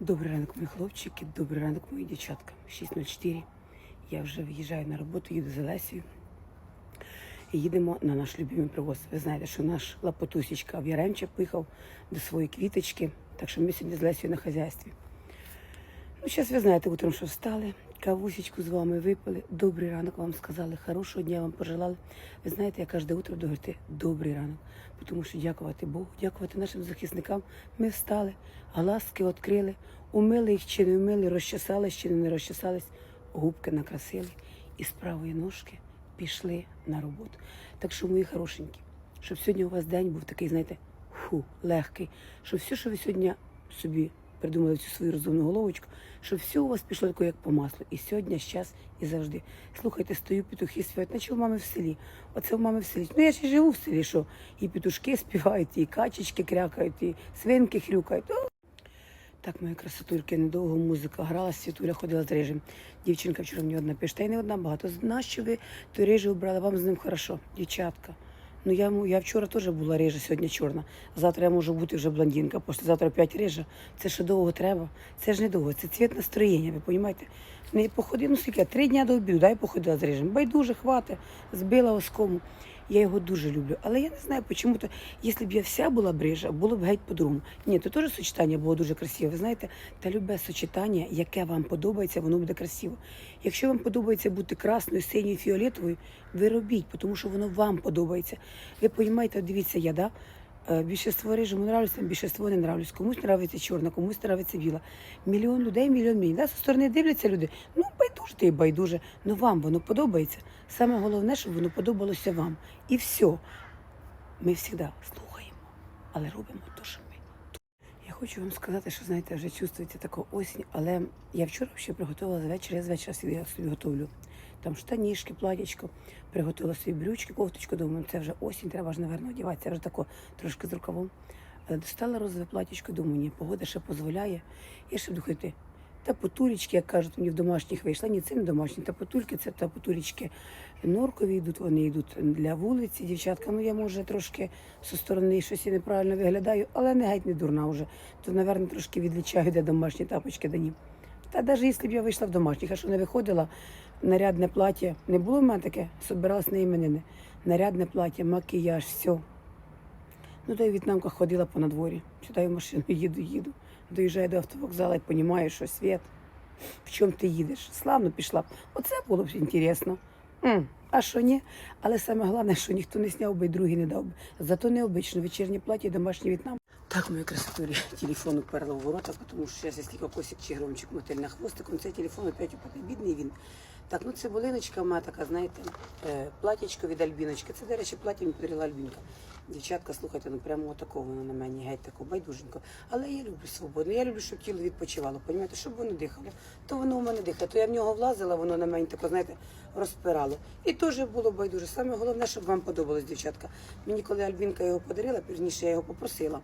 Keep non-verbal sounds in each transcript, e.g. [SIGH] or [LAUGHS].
Добрий ранок, мої хлопчики, добрий ранок, мої дівчатка. 6.04. Я вже виїжджаю на роботу, їду з Лесію. Їдемо на наш любимий привоз. Ви знаєте, що наш лапотусічка в Яремче поїхав до своєї квіточки. Так що ми сьогодні з Лесією на хазяйстві. Ну, зараз ви знаєте, утром, що встали, кавусечку з вами випили. Добрий ранок вам сказали, хорошого дня вам пожелали. Ви знаєте, я кожне утро буду говорити добрий ранок. Тому що дякувати Богу, дякувати нашим захисникам. Ми встали, глазки відкрили, умили їх чи не вмили, розчесались чи не розчесались, губки накрасили і з правої ножки пішли на роботу. Так що, мої хорошенькі, щоб сьогодні у вас день був такий, знаєте, фу, легкий, щоб все, що ви сьогодні собі придумали цю свою розумну головочку, щоб все у вас пішло таке, як по маслу. І сьогодні, щас, і завжди. Слухайте, стою, петухи співають, наче у мами в селі. Оце у мами в селі. Ну я і живу в селі, що і петушки [LAUGHS] співають, і качечки крякають, і свинки хрюкають. Так, мої красотульки, недовго музика грала, світуля ходила з режим. Дівчинка вчора мені одна пише, та й не одна багато. Нащо ви той режим обрали? Вам з ним хорошо, дівчатка. Ну я, я вчора теж була рижа, сьогодні чорна. Завтра я можу бути вже блондинка, післязавтра п'ять рижа. Це що довго треба? Це ж не довго, це цвіт настроєння, ви розумієте? Не походи, ну скільки, три дні до обіду, дай походила з рижем. Байдуже, хвати, збила оскому. Я його дуже люблю. Але я не знаю, чому то, якщо б я вся була брижа, було б геть по-другому. Ні, то теж сочетання було дуже красиве. Ви знаєте, та любе сочетання, яке вам подобається, воно буде красиво. Якщо вам подобається бути красною, синьою, фіолетовою, ви робіть, тому що воно вам подобається. Ви розумієте, дивіться, я, да? Е, Більшинство рижому нравиться, не нравлюсь. Комусь нравиться чорна, комусь нравиться біла. Мільйон людей, мільйон мій. Да? Зі сторони дивляться люди. Ну, байдуже ти байдуже. Ну вам воно подобається. Саме головне, щоб воно подобалося вам. І все. Ми завжди слухаємо, але робимо те, що ми. Я хочу вам сказати, що знаєте, вже чувствується така осінь, але я вчора ще приготувала з вечора, я з вечора собі готовлю. Там штанішки, платячко, приготувала собі брючки, кофточку, думаю, це вже осінь, треба ж, напевно, одягатися, вже тако трошки з рукавом. Але достала розове платічко, думаю, ні, погода ще дозволяє. Я ще буду ходити. Та потулечки, як кажуть, мені в домашніх вийшла. Ні, це не домашні, та потульки, це та потулечки норкові йдуть, вони йдуть для вулиці, дівчатка. Ну я може трошки зі сторони щось і неправильно виглядаю, але не геть не дурна вже. То, напевно, трошки відлічаю, де домашні тапочки дані. Та навіть якщо б я вийшла в домашніх, а що не виходила, нарядне плаття, не було в мене таке, собиралась на іменини. Нарядне плаття, макіяж, все. Ну, то я в В'єтнамках ходила по надворі. Сідаю в машину, [LAUGHS] їду, їду. Доїжджаю до автовокзалу і розумію, що світ, в чому ти їдеш. Славно пішла. б. Оце було б інтересно. А що ні? Але саме головне, що ніхто не сняв би і другий не дав би. Зато необично вечірнє плаття, домашній В'єтнам. Так, мої красотулі, телефон уперла в ворота, тому що зараз я скільки косик чи громчик мотель на хвостиком, цей телефон опять упаде. Бідний він. Так, ну цибулиночка мене така, знаєте, е, платічко від Альбіночки. Це, до речі, плаття мені подарила Альбінка. Дівчатка, слухайте, ну прямо отакого воно на мені, геть тако, байдуженько. Але я люблю свободу. Я люблю, щоб тіло відпочивало. Понімаєте, щоб воно дихало. То воно в мене дихає. То я в нього влазила, воно на мені тако, знаєте, розпирало. І теж було байдуже. Саме головне, щоб вам подобалось, дівчатка. Мені, коли Альбінка його подарила, пізніше я його попросила.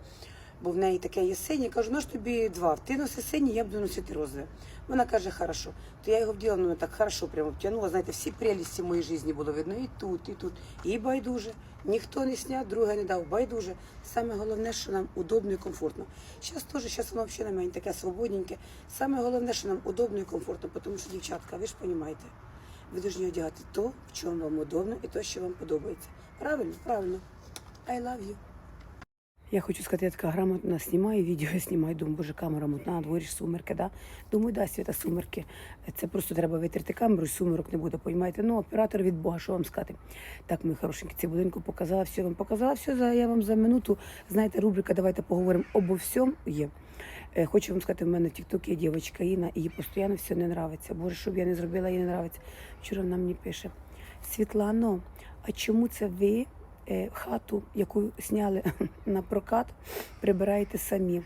Бо в неї таке є синє, кажу, ну ж тобі два. Ти носи синє, я буду носити розове. Вона каже, хорошо. То я його вділа, ну так хорошо прямо втягнула. Знаєте, всі прелісті моєї житті було видно і тут, і тут. І байдуже. Ніхто не сняв, друге не дав. Байдуже. Саме головне, що нам удобно і комфортно. Зараз теж, зараз воно взагалі на мене таке свободненьке. Саме головне, що нам удобно і комфортно, тому що, дівчатка, ви ж розумієте, ви повинні одягати то, в чому вам удобно, і то, що вам подобається. Правильно? Правильно. I love you. Я хочу сказати, я така грамотна знімаю відео, [LAUGHS] знімаю, думаю, боже, камера мутна, на дворі ж сумерки, да? Думаю, да, свята сумерки. Це просто треба витерти камеру, сумерок не буде, понімаєте? Ну, оператор від Бога, що вам сказати. Так, мої хорошенькі, цибулинку показала, все вам показала, все, за, я вам за минуту, знаєте, рубрика «Давайте поговоримо обо всьому» є. Е, Хочу вам сказати, в мене в Тіктокі є дівчинка Інна, і їй постійно все не нравиться. Боже, що б я не зробила, їй не нравиться. Вчора вона мені пише, Світлано, а чому це ви хату, яку зняли [LAUGHS] на прокат, прибираєте самі.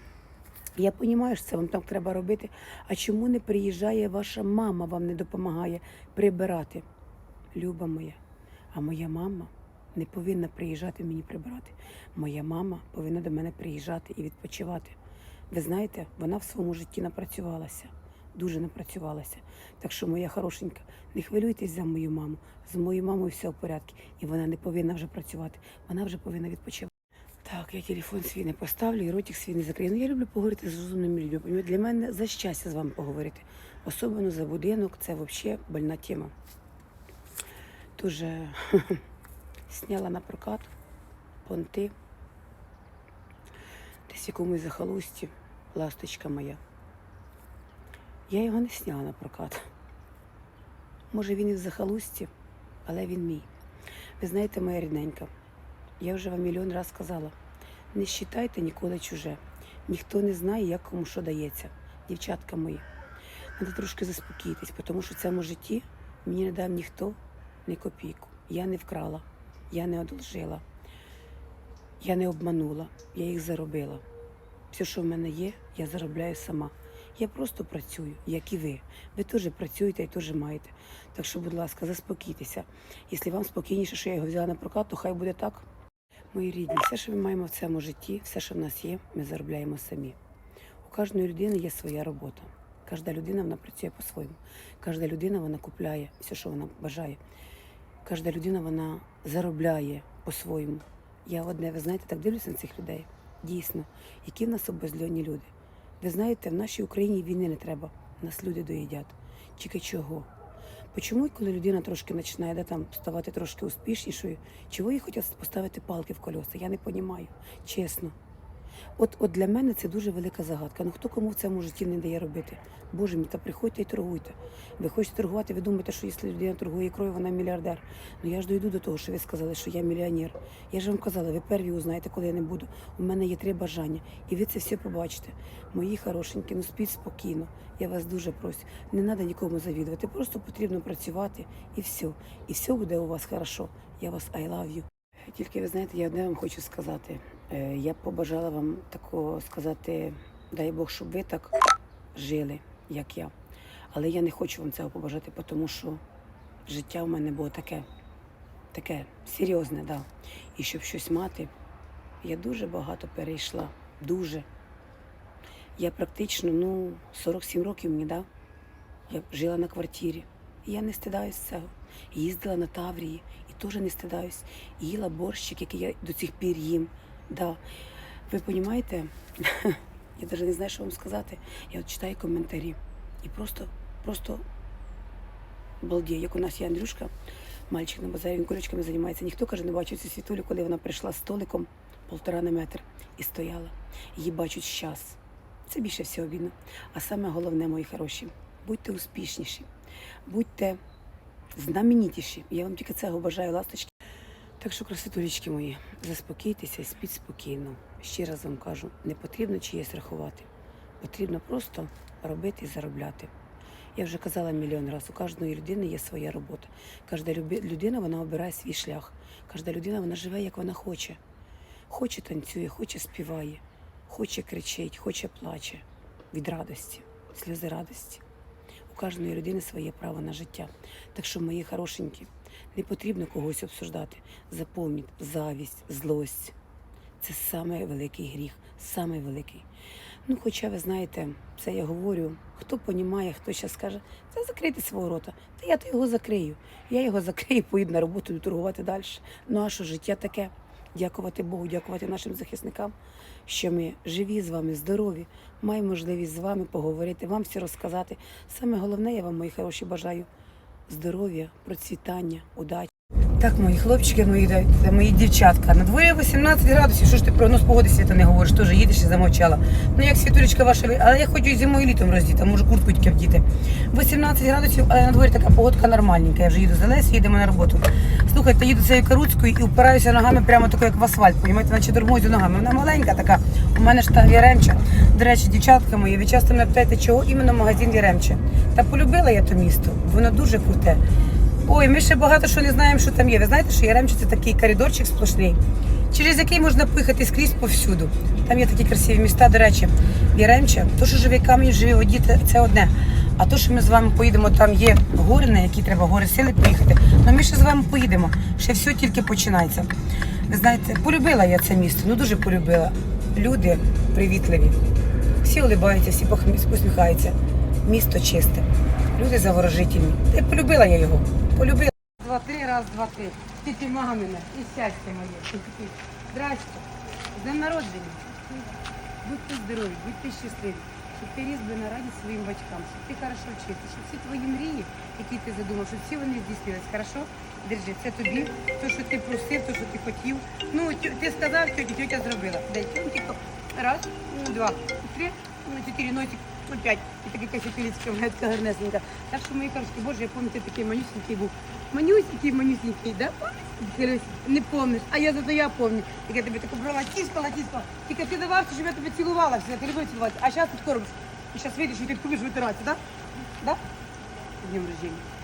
Я розумію, що це вам так треба робити. А чому не приїжджає ваша мама, вам не допомагає прибирати? Люба моя, а моя мама не повинна приїжджати мені прибирати. Моя мама повинна до мене приїжджати і відпочивати. Ви знаєте, вона в своєму житті напрацювалася, дуже напрацювалася. Так що, моя хорошенька, не хвилюйтесь за мою маму. З моєю мамою все в порядку. І вона не повинна вже працювати. Вона вже повинна відпочивати. Так, я телефон свій не поставлю і ротик свій не закрию. Ну, я люблю поговорити з розумними людьми. Для мене за щастя з вами поговорити. Особливо за будинок, це взагалі больна тема. Дуже [LAUGHS] сняла на прокат понти. Десь якомусь захолусті, ласточка моя. Я його не сняла на. Може, він і в захолусті, але він мій. Ви знаєте, моя рідненька, я вже вам мільйон раз сказала, не считайте ніколи чуже. Ніхто не знає, як кому що дається. Дівчатка мої, треба трошки заспокійтесь, тому що в цьому житті мені не дав ніхто ні копійку. Я не вкрала, я не одолжила, я не обманула, я їх заробила. Все, що в мене є, я заробляю сама. Я просто працюю, як і ви. Ви теж працюєте і теж маєте. Так що, будь ласка, заспокійтеся. Якщо вам спокійніше, що я його взяла на прокат, то хай буде так. Мої рідні, все, що ми маємо в цьому житті, все, що в нас є, ми заробляємо самі. У кожної людини є своя робота. Кожна людина вона працює по-своєму. Кожна людина вона купляє все, що вона бажає. Кожна людина вона заробляє по-своєму. Я одне, ви знаєте, так дивлюся на цих людей. Дійсно, які в нас обезльонні люди. Ви знаєте, в нашій Україні війни не треба. Нас люди доїдять. Тільки чого? Почому, коли людина трошки починає да, там, ставати трошки успішнішою, чого їй хочуть поставити палки в колеса? Я не розумію, чесно. От, от для мене це дуже велика загадка. Ну хто кому в цьому житті не дає робити? Боже мій, та приходьте і торгуйте. Ви хочете торгувати, ви думаєте, що якщо людина торгує ікрою, вона мільярдер. Ну я ж дойду до того, що ви сказали, що я мільйонер. Я ж вам казала, ви перві узнаєте, коли я не буду. У мене є три бажання, і ви це все побачите. Мої хорошенькі, ну спіть спокійно. Я вас дуже прошу. Не треба нікому завідувати. Просто потрібно працювати і все. І все буде у вас хорошо. Я вас I love you. Тільки ви знаєте, я одне вам хочу сказати. Е, Я б побажала вам такого сказати, дай Бог, щоб ви так жили, як я. Але я не хочу вам цього побажати, тому що життя в мене було таке, таке серйозне, да. І щоб щось мати, я дуже багато перейшла. Дуже. Я практично, ну, 47 років мені дав. Я жила на квартирі. І я не стидаюсь цього. Їздила на Таврії і теж не стидаюсь. Їла борщик, який я до цих пір їм. Да. Ви розумієте, [LAUGHS] я навіть не знаю, що вам сказати. Я от читаю коментарі і просто, просто балдію. Як у нас є Андрюшка, мальчик на базарі, він кулечками займається. Ніхто каже, не бачив цю світулю, коли вона прийшла столиком полтора на метр і стояла. Її бачать щас. Це більше всього видно. А саме головне, мої хороші, будьте успішніші, будьте знаменитіші. Я вам тільки цього бажаю, ласточки. Так що, красотулечки мої, заспокійтеся спіть спокійно. Ще раз вам кажу, не потрібно чиєсь рахувати. Потрібно просто робити і заробляти. Я вже казала мільйон разів, у кожної людини є своя робота. Кожна людина вона обирає свій шлях. Кожна людина вона живе, як вона хоче. Хоче танцює, хоче співає, хоче кричить, хоче плаче від радості, сльози радості. У кожної людини своє право на життя. Так що, мої хорошенькі, не потрібно когось обсуждати. Запомніть, завість, злость це самий великий гріх, самий великий. Ну, хоча ви знаєте, це я говорю, хто понімає, хто зараз скаже, це закрийте свого рота. Та я то його закрию. Я його закрию, поїду на роботу і торгувати далі. Ну а що життя таке? Дякувати Богу, дякувати нашим захисникам, що ми живі з вами, здорові, маємо можливість з вами поговорити, вам все розказати. Саме головне, я вам, мої хороші, бажаю здоров'я, процвітання, удачі. Так, мої хлопчики, мої, це мої дівчатка. На дворі 18 градусів. Що ж ти прогноз погоди світа не говориш? Теж їдеш і замовчала. Ну як світулечка ваша, але я хочу і зимою і літом роздіти, можу куртку тільки вдіти. 18 градусів, але на дворі така погодка нормальненька. Я вже їду за Лесі, їдемо на роботу. Слухайте, їду цією каруцькою і впираюся ногами прямо тако, як в асфальт. Понімаєте, наче тормозю ногами. Вона маленька така. У мене ж та Яремча. До речі, дівчатка мої, ви часто мене питаєте, чого іменно магазин Яремча. Та полюбила я то місто. Воно дуже круте. Ой, ми ще багато що не знаємо, що там є. Ви знаєте, що Яремче це такий коридорчик сплошний, через який можна поїхати скрізь повсюду. Там є такі красиві міста. До речі, Яремче, то, що живий камінь, живі воді, це одне. А то, що ми з вами поїдемо, там є гори, на які треба гори сили поїхати. Ну ми ще з вами поїдемо. Ще все тільки починається. Ви знаєте, полюбила я це місто, ну дуже полюбила. Люди привітливі. Всі улибаються, всі посміхаються. Місто чисте. Люди заворожительні. Й полюбила я його. Полюбила. Два, три, раз, два, три. Тільки мамина і щастя моє. Здрасте. З днем народження. Будьте здорові, будьте щасливі, щоб ти ріс би на радість своїм батькам, щоб ти хорошо вчився, щоб всі твої мрії, які ти задумав, щоб всі вони здійснились. Хорошо? Держи, це тобі, то, що ти просив, то, що ти хотів. Ну, ти сказав, тьоті, тьотя зробила. Дай тьотіко. Раз, два, три, ну, чотири, носик, п'ять. І таке касятилицька така гарнесенька. Так що, мої кажуть, боже, я пам'ятаю, такий манюсенький був. Манюсенький, манюсенький, да? Пам'ятаєш? Не помниш, а я зато я помню. Як я тебе таку брала, тіскала, тіскала. Тільки ти давався, щоб я тебе цілувала, все, ти любив цілувати. А зараз ти кормиш. І зараз вийдеш і ти будеш витиратися, так? Да? Да? Днем рождения.